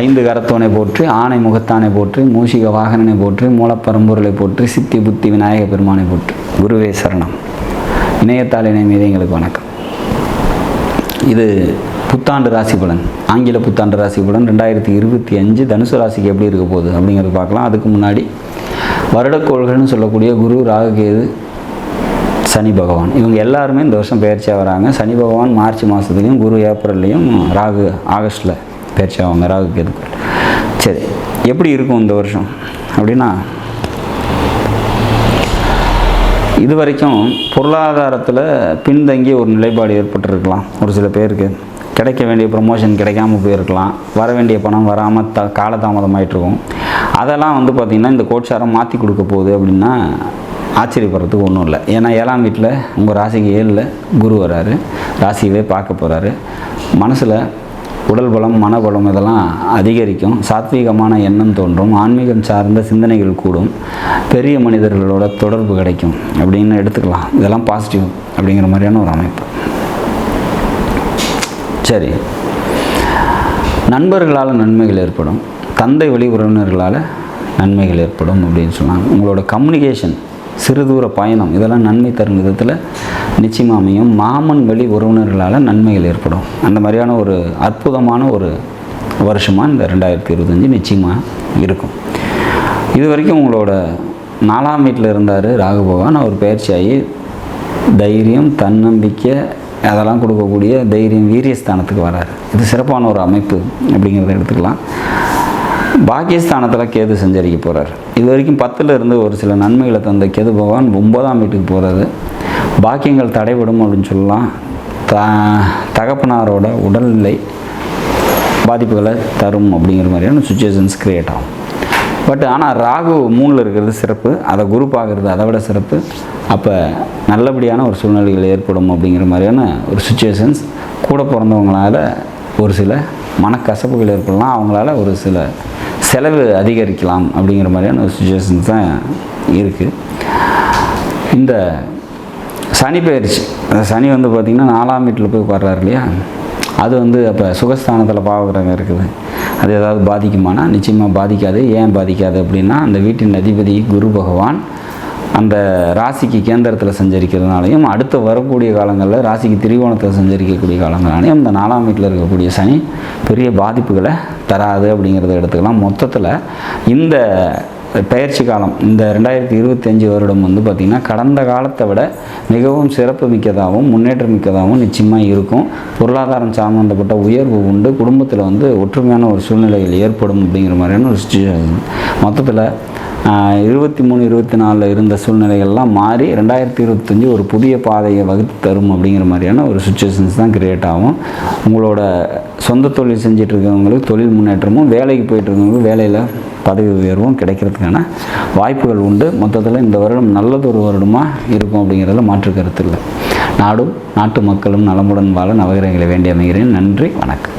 ஐந்து கரத்தோனை போற்றி ஆணை முகத்தானை போற்றி மூஷிக வாகனனை போற்றி மூலப்பரம்பொருளை போற்றி சித்தி புத்தி விநாயக பெருமானை போற்றி. குருவே சரணம். இணையத்தால் இணை மீது எங்களுக்கு வணக்கம். இது புத்தாண்டு ராசி பலன். ஆங்கில புத்தாண்டு ராசி பலன் ரெண்டாயிரத்தி இருபத்தி அஞ்சு. தனுசு ராசிக்கு எப்படி இருக்க போகுது அப்படிங்கிறது பார்க்கலாம். அதுக்கு முன்னாடி வருடக்கோள்கள்னு சொல்லக்கூடிய குரு ராகுகேது சனி பகவான். இவங்க எல்லாருமே இந்த வருஷம் பயிற்சியாக வராங்க. சனி பகவான் மார்ச் மாதத்துலேயும் குரு ஏப்ரல்லையும் ராகு ஆகஸ்ட்டில் பயிற்சி அவங்க ராகு கேதுக்கள் சரி எப்படி இருக்கும் இந்த வருஷம்? அப்படின்னா இது வரைக்கும் பொருளாதாரத்தில் பின்தங்கி ஒரு நிலைப்பாடு ஏற்பட்டிருக்கலாம். ஒரு சில பேருக்கு கிடைக்க வேண்டிய ப்ரமோஷன் கிடைக்காம போயிருக்கலாம். வர வேண்டிய பணம் வராமல் த காலதாமதமாயிட்டிருக்கும். அதெல்லாம் வந்து பார்த்திங்கன்னா இந்த கோட்சாரம் மாற்றி கொடுக்க போகுது அப்படின்னா ஆச்சரியப்படுறதுக்கு ஒன்றும் இல்லை. ஏன்னா ஏழாம் வீட்டில் உங்கள் ராசிக்கு ஏழில் குரு வராரு. ராசியவே பார்க்க போகிறாரு மனசில் உடல் பலம் மனபலம் இதெல்லாம் அதிகரிக்கும். சாத்வீகமான எண்ணம் தோன்றும். ஆன்மீகம் சார்ந்த சிந்தனைகள் கூடும். பெரிய மனிதர்களோட தொடர்பு கிடைக்கும். அப்படின்னு எடுத்துக்கலாம். இதெல்லாம் பாசிட்டிவ் அப்படிங்கிற மாதிரியான ஒரு அமைப்பு. சரி. நண்பர்களால் நன்மைகள் ஏற்படும். தந்தை வழி உறவினர்களால் நன்மைகள் ஏற்படும் அப்படின்னு சொன்னாங்க. உங்களோட கம்யூனிகேஷன் சிறுதூர பயணம் இதெல்லாம் நன்மை தரும் விதத்தில் நிச்சயமாக அமையும் மாமன் வழி உறவினர்களால் நன்மைகள் ஏற்படும். அந்த மாதிரியான ஒரு அற்புதமான ஒரு வருஷமாக இந்த ரெண்டாயிரத்தி இருபத்தஞ்சி நிச்சயமாக இருக்கும். இது வரைக்கும் உங்களோட நாலாம் வீட்டில் இருந்தார் ராகு பகவான் அவர் பயிற்சியாகி தைரியம் தன்னம்பிக்கை அதெல்லாம் கொடுக்கக்கூடிய தைரியம் வீரியஸ்தானத்துக்கு வராரு. இது சிறப்பான ஒரு அமைப்பு அப்படிங்கிறத எடுத்துக்கலாம். பாக்கியஸ்தானத்தில் கேது சஞ்சரிக்க போகிறார் இது வரைக்கும் பத்தில் இருந்து ஒரு சில நன்மைகளை தந்த கேது பகவான் ஒன்பதாம் வீட்டுக்கு போகிறது பாக்கியங்கள் தடைபடும் அப்படின்னு சொல்லலாம். த தகப்பனாரோட உடல்நிலை பாதிப்புகளை தரும் அப்படிங்கிற மாதிரியான சுச்சுவேஷன்ஸ் க்ரியேட் ஆகும். பட் ஆனால் ராகு மூணில் இருக்கிறது சிறப்பு. அதை குரு பார்க்குறது அதை விட சிறப்பு. அப்போ நல்லபடியான ஒரு சூழ்நிலைகள் ஏற்படும் அப்படிங்கிற மாதிரியான ஒரு சுச்சுவேஷன்ஸ் கூட பிறந்தவங்களால ஒரு சில மனக்கசப்புகள் ஏற்படலாம். அவங்களால ஒரு சில செலவு அதிகரிக்கலாம் அப்படிங்கிற மாதிரியான ஒரு சுச்சுவேஷன்ஸ் தான் இருக்குது இந்த சனி பயிற்சி அந்த சனி வந்து பார்த்திங்கன்னா நாலாம் வீட்டில் போய் உட்கார்றாரு இல்லையா? அது வந்து அப்போ சுகஸ்தானத்தில் பாவகிரகம் இருக்குது. அது ஏதாவது பாதிக்குமானா? நிச்சயமாக பாதிக்காது. ஏன் பாதிக்காது அப்படின்னா அந்த வீட்டின் அதிபதி குரு பகவான் அந்த ராசிக்கு கேந்திரத்தில் சஞ்சரிக்கிறதுனாலையும் அடுத்து வரக்கூடிய காலங்களில் ராசிக்கு திரிகோணத்தில் சஞ்சரிக்கக்கூடிய காலங்களாலையும் அந்த நாலாம் வீட்டில் இருக்கக்கூடிய சனி பெரிய பாதிப்புகளை தராது அப்படிங்கிறத எடுத்துக்கலாம். மொத்தத்தில் இந்த பயிற்சி காலம். இந்த ரெண்டாயிரத்தி இருபத்தஞ்சி வருடம் வந்து பார்த்திங்கன்னா கடந்த காலத்தை விட மிகவும் சிறப்பு மிக்கதாகவும் முன்னேற்றம் மிக்கதாகவும் நிச்சயமாக இருக்கும். பொருளாதாரம் சம்மந்தப்பட்ட உயர்வு உண்டு. குடும்பத்தில் வந்து ஒற்றுமையான ஒரு சூழ்நிலைகள் ஏற்படும் அப்படிங்கிற மாதிரியான ஒரு சுச்சுவேஷன் மொத்தத்தில் இருபத்தி மூணு இருபத்தி நாலில் இருந்த சூழ்நிலைகள்லாம் மாறி ரெண்டாயிரத்தி இருபத்தஞ்சி ஒரு புதிய பாதையை வகுத்து தரும் அப்படிங்கிற மாதிரியான ஒரு சுச்சுவேஷன்ஸ் தான் கிரியேட் ஆகும். உங்களோட சொந்த தொழில் செஞ்சுட்டு இருக்கவங்களுக்கு தொழில் முன்னேற்றமும் வேலைக்கு போயிட்டு இருக்கவங்களுக்கு வேலையில் பதவி உயர்வும் கிடைக்கிறதுக்கான வாய்ப்புகள் உண்டு. மொத்தத்தில் இந்த வருடம் நல்லதொரு வருடமாக இருக்கும் அப்படிங்கிறதுல மாற்று கருத்து இல்லை. நாடும் நாட்டு மக்களும் நலமுடன் வாழ நவகிரகங்களை வேண்டி அமைகிறேன் நன்றி வணக்கம்.